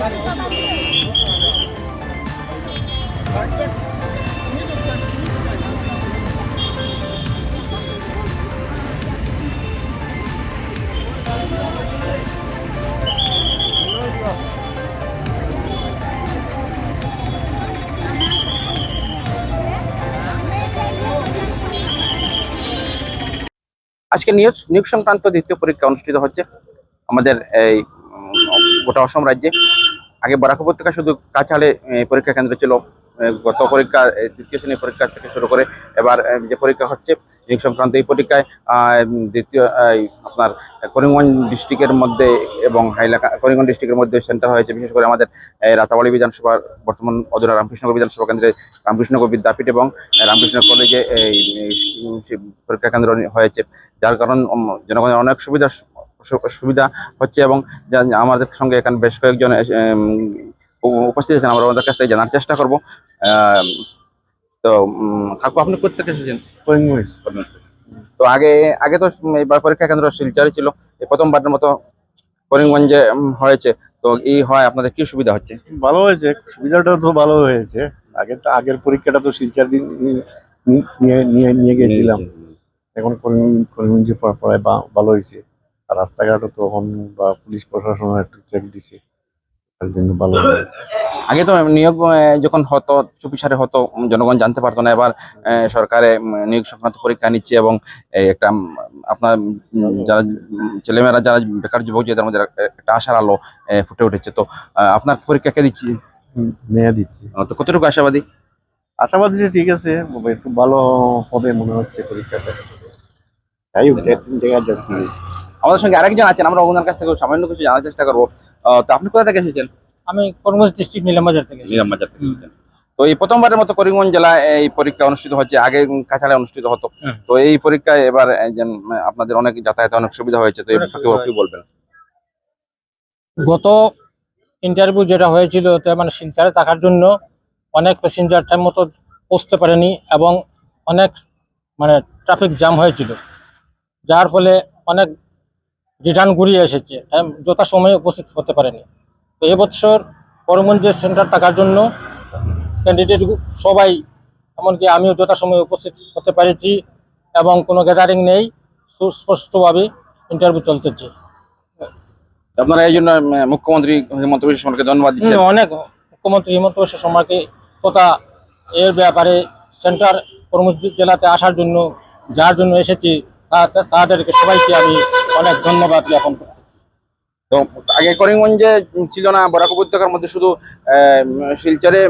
আজকে নিয়োগ নিয়োগ সংক্রান্ত দ্বিতীয় পরীক্ষা অনুষ্ঠিত হচ্ছে আমাদের এই গোটা অসম রাজ্যে। আগে বরাক উপত্যকা শুধু এই, পরীক্ষা কেন্দ্র ছিল গত পরীক্ষা তৃতীয় শ্রেণির পরীক্ষা থেকে শুরু করে এবার যে পরীক্ষা হচ্ছে নিয়োগ সংক্রান্ত এই পরীক্ষায় দ্বিতীয় আপনার করিমগঞ্জ ডিস্ট্রিক্টের মধ্যে এবং হাইলাকা করিমগঞ্জ ডিস্ট্রিক্টের মধ্যে সেন্টার হয়েছে বিশেষ করে আমাদের রাতাবাড়ি বিধানসভার বর্তমান অধুরা রামকৃষ্ণগর বিধানসভা কেন্দ্রে রামকৃষ্ণগর বিদ্যাপীঠ এবং রামকৃষ্ণ কলেজে এই এই, পরীক্ষা কেন্দ্র হয়েছে। যার কারণ জনগণের অনেক সুবিধা সুবিধা হচ্ছে এবং আমাদের সঙ্গে এখানে বেশ কয়েকজন উপস্থিত আছেন আমরা ওদের কাছ থেকে জানার চেষ্টা করব। তো কাকু আপনি কোথেকে এসেছেন? তো আগে আগে তো এবার পরীক্ষা কেন্দ্র শিলচরে ছিল এই প্রথমবারের মতো করিমগঞ্জে হয়েছে। তো এই হয় আপনাদের কি সুবিধা হচ্ছে? ভালো হয়েছে সুবিধাটা তো ভালো হয়েছে। আগে তো আগের পরীক্ষাটা তো শিলচার দিন নিয়ে নিয়ে গেছিলাম। এখন করিমগঞ্জে পড়ায় ভালো হয়েছে। আর রাস্তাঘাটও তখন বা পুলিশ প্রশাসন একটু চেক দিছে। তার জন্য ভালো হয়েছে আগে তো নিয়োগ যখন হতো চুপিসারে হতো জনগণ জানতে পারতো না এবার সরকারে নিয়োগ সংক্রান্ত পরীক্ষা নিচ্ছে এবং একটা আপনার যারা ছেলেমেয়েরা যারা বেকার যুবক যে মধ্যে একটা আশার আলো ফুটে উঠেছে। তো আপনার পরীক্ষা কে দিচ্ছি? মেয়া দিচ্ছি। তো কতটুকু আশাবাদী? আশাবাদী যে ঠিক আছে একটু ভালো হবে মনে হচ্ছে পরীক্ষাটা। হোক, দেখা-। আমাদের সঙ্গে আরেকজন আছেন আমরা ওনার কাছ থেকে সামান্য কিছু জানার চেষ্টা করব। তো আপনি কোথা থেকে এসেছেন? আমি কর্মজ ডিস্ট্রিক্ট নিলামবাজার থেকে এসেছি। নিরামবাজার থেকে তো এই প্রথমবারের মতো করিমগঞ্জ জেলায় এই পরীক্ষা অনুষ্ঠিত হচ্ছে আগে কাছাড়ে অনুষ্ঠিত হতো। তো এই পরীক্ষায় এবার আপনাদের অনেক যাতায়াতে অনেক সুবিধা হয়েছে তো এই কি বলবেন? গত ইন্টারভিউ যেটা হয়েছিল মানে শিলচারে থাকার জন্য অনেক প্যাসেঞ্জার টাইম মতো পৌঁছতে পারেনি এবং অনেক মানে ট্রাফিক জ্যাম হয়েছিল। যার ফলে অনেক রিটার্ন ঘুরিয়ে এসেছে যথা সময়ে উপস্থিত হতে পারেনি। তো এবছর করিমগঞ্জের সেন্টার থাকার জন্য ক্যান্ডিডেট সবাই এমনকি আমিও যথা সময়ে উপস্থিত হতে পেরেছি এবং কোনো গ্যাদারিং নেই সুস্পষ্টভাবে ইন্টারভিউ চলতেছে। আপনারা এই জন্য মুখ্যমন্ত্রী হিমন্ত বিশ্ব শর্মাকে ধন্যবাদ দিচ্ছেন। অনেক মুখ্যমন্ত্রী হিমন্ত বিশ্ব শর্মাকে তথা এর ব্যাপারে সেন্টার কর্মসূচি জেলাতে আসার জন্য যার জন্য এসেছি তাদেরকে সবাইকে আমি অনেক ধন্যবাদ জ্ঞাপন তো আগে করিমগঞ্জে ছিল না বরাক উপত্যকার মধ্যে শুধু শিলচরে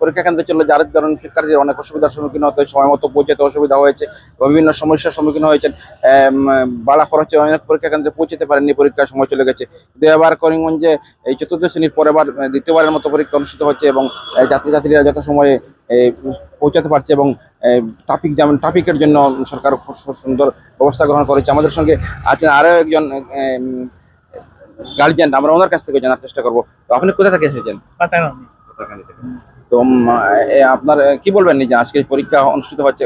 পরীক্ষা কেন্দ্র ছিল যার কারণে শিক্ষার্থীদের অনেক অসুবিধার সম্মুখীন হতে সময় মতো পৌঁছাতে অসুবিধা হয়েছে বিভিন্ন সমস্যার সম্মুখীন হয়েছেন। বাড়া খরচে অনেক পরীক্ষা কেন্দ্রে পৌঁছতে পারেননি পরীক্ষার সময় চলে গেছে। কিন্তু এবার করিমগঞ্জে এই চতুর্থ শ্রেণির পরে এবার দ্বিতীয়বারের মতো পরীক্ষা অনুষ্ঠিত হচ্ছে এবং ছাত্রছাত্রীরা যত সময়ে এই, পৌঁছাতে পারছে এবং ট্রাফিক যেমন ট্রাফিকের জন্য সরকার খুব সুন্দর ব্যবস্থা গ্রহণ করেছে। আমাদের সঙ্গে আছেন আরও একজন গার্জিয়ান আমরা ওনার কাছ থেকে জানার চেষ্টা করব। তো আপনি কোথা থেকে এসেছেন? তো আপনার কি বলবেন নিজে? আজকে পরীক্ষা অনুষ্ঠিত হচ্ছে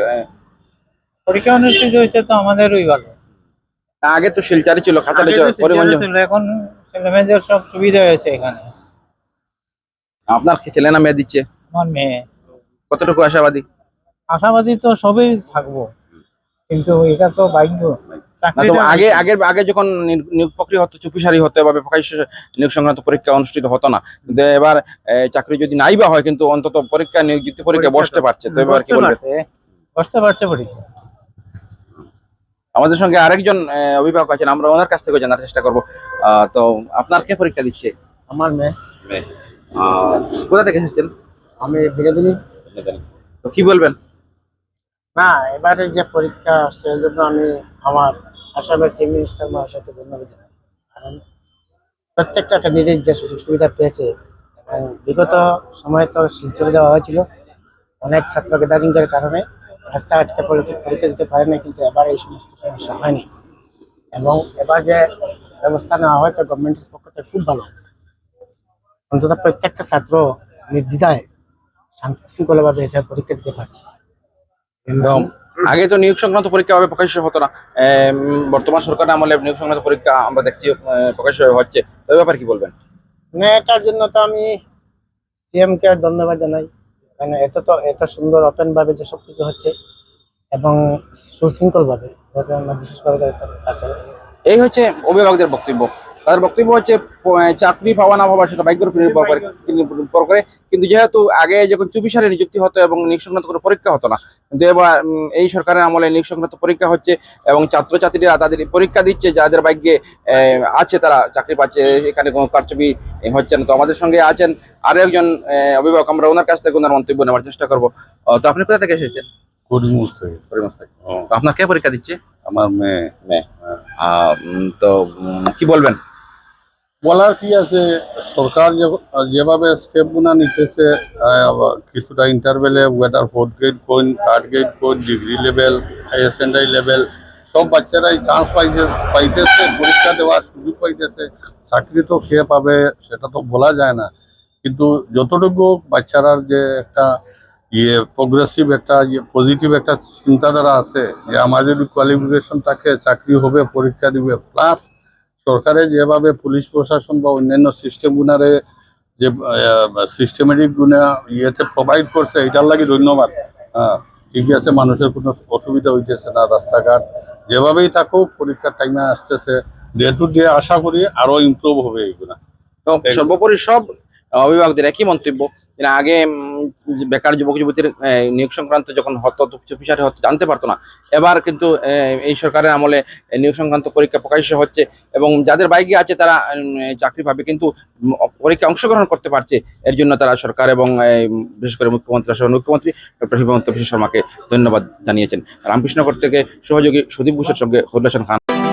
পরীক্ষা অনুষ্ঠিত হচ্ছে তো আমাদেরই ভালো আগে তো শিলচারে ছিল খাতালে ছিল, এখন ছেলেমেয়েদের সব সুবিধা হয়েছে এখানে। আপনার ছেলে না মেয়ে দিচ্ছে? আমার মেয়ে। কতটুকু আশাবাদী? আশাবাদী তো সবই থাকব। কিন্তু এটা তো ভাগ্য। না আগে আগের আগে যখন নিয়োগ- নিয়োগ প্রক্রিয়া হতো চুপিসারি হতো বা প্রকাশ্য নিয়োগ সংক্রান্ত পরীক্ষা অনুষ্ঠিত হতো না। কিন্তু এবার চাকরি যদি নাই বা হয় কিন্তু অন্তত পরীক্ষা নিয়োজিত পরীক্ষা বসতে পারছে। তো এবার কি বলবেন? পারছে। পরীক্ষা। আমাদের সঙ্গে আরেকজন অভিভাবক আছেন আমরা ওনার কাছ থেকে জানার চেষ্টা করব। তো আপনার কে পরীক্ষা দিচ্ছে? আমার মেয়ে। কোথা থেকে এসেছেন? আমি বিনোদিনী। তো কি বলবেন? না, এবারে যে পরীক্ষা আসছে এর জন্য আমি আমার আসামের চিফ মিনিস্টার মহাশয়কে ধন্যবাদ কারণ প্রত্যেকটা ক্যান্ডিডেট যে সুযোগ সুবিধা পেয়েছে, এবং বিগত সময়ে তো শিলচরে দেওয়া হয়েছিল, অনেক ছাত্র গ্যাদারিংয়ের কারণে রাস্তা আটকে পড়েছে, পরীক্ষা দিতে পারে না কিন্তু এবার এই সমস্ত সমস্যা হয়নি। এবং এবার যে ব্যবস্থা নেওয়া হয়েছে গভর্নমেন্টের পক্ষ থেকে খুব ভালো। অন্তত প্রত্যেকটা ছাত্র নির্দ্বিধায় শান্তি শৃঙ্খলাভাবে এসে পরীক্ষা দিতে পারছে। আগে তো নিয়োগ সংক্রান্ত পরীক্ষা ভাবে প্রকাশ্য হতো না। বর্তমান সরকার আমলে নিয়োগ সংক্রান্ত পরীক্ষা আমরা দেখছি প্রকাশ্য হচ্ছে। এই ব্যাপারে কি বলবেন? মানে এটার জন্য তো আমি সিএম কে ধন্যবাদ জানাই। কারণ এত তো এত সুন্দর ওপেন ভাবে যে সবকিছু হচ্ছে এবং সুশৃঙ্খল ভাবে যাতে আমরা বিশেষভাবে এই হচ্ছে অভিভাবকদের বক্তব্য। তাদের বক্তব্য হচ্ছে চাকরি পাওয়া না পাওয়া সেটা ভাগ্যের উপর নির্ভর করে নির্ভর করে। কিন্তু যেহেতু আগে যখন চব্বিশ সালে নিযুক্তি হতো এবং নিয়োগ সংক্রান্ত কোনো পরীক্ষা হতো না কিন্তু এবার এই সরকারের আমলে নিয়োগ সংক্রান্ত পরীক্ষা হচ্ছে এবং ছাত্রছাত্রীরা তাদের পরীক্ষা দিচ্ছে যাদের ভাগ্যে আহ, আছে তারা চাকরি পাচ্ছে এখানে কোনো কারচুপি হচ্ছে না। তো আমাদের সঙ্গে আছেন আরও একজন আহ, অভিভাবক আমরা ওনার কাছ থেকে ওনার মন্তব্য নেওয়ার চেষ্টা করব। তো আপনি কোথা থেকে এসেছেন? থেকে থেকে। আপনার কে পরীক্ষা দিচ্ছে? আমার মেয়ে। আহ, উম, তো কি বলবেন? বলার কি আছে? সরকার যেভাবে স্টেপ গুনা নিতেছে কিছুটা ইন্টারভেলে ওয়েদার ফোর্থ গ্রেড কোন থার্ড গ্রেড কোন degree level higher secondary level সব বাচ্চারাই চান্স পাইছে, পাইতেছে, পরীক্ষা দেওয়ার সুযোগ পাইতেছে, চাকরি তো খেয়ে পাবে সেটা তো বলা যায় না। কিন্তু যতটুকু বাচ্চারার যে একটা ইয়ে প্রগ্রেসিভ একটা ইয়ে পজিটিভ একটা চিন্তাধারা আছে, যে আমার যদি কোয়ালিফিকেশন থাকে, চাকরি হবে, পরীক্ষা দিবে প্লাস সরকারের যেভাবে পুলিশ প্রশাসন বা অন্যান্য সিস্টেম গুনারে যে সিস্টেমেটিক গুণা ইয়েতে প্রোভাইড করছে, এটার লাগে ধন্যবাদ। হ্যাঁ ঠিকই আছে, মানুষের কোনো অসুবিধা হইতেছে না রাস্তাঘাট। যেভাবেই থাকুক, পরীক্ষার টাইমে আসতেছে। ডে টু ডে আশা করি আরও ইমপ্রুভ হবে এইগুলা। সর্বোপরি সব অভিভাবকদের একই মন্তব্য আগে বেকার যুবক যুবতীর নিয়োগ সংক্রান্ত যখন হতো চব্বিশারে হতো জানতে পারতো না। এবার কিন্তু এই সরকারের আমলে নিয়োগ সংক্রান্ত পরীক্ষা প্রকাশ্য হচ্ছে এবং যাদের বাইকে আছে তারা চাকরি পাবে কিন্তু উম, পরীক্ষায় অংশগ্রহণ করতে পারছে। এর জন্য তারা সরকার এবং বিশেষ করে মুখ্যমন্ত্রী সহ মুখ্যমন্ত্রী ডক্টর হিমন্ত বিশ্ব শর্মাকে ধন্যবাদ জানিয়েছেন। রামকৃষ্ণগর থেকে সহযোগী সুদীপ ঘোষের সঙ্গে হরিলাসন খান।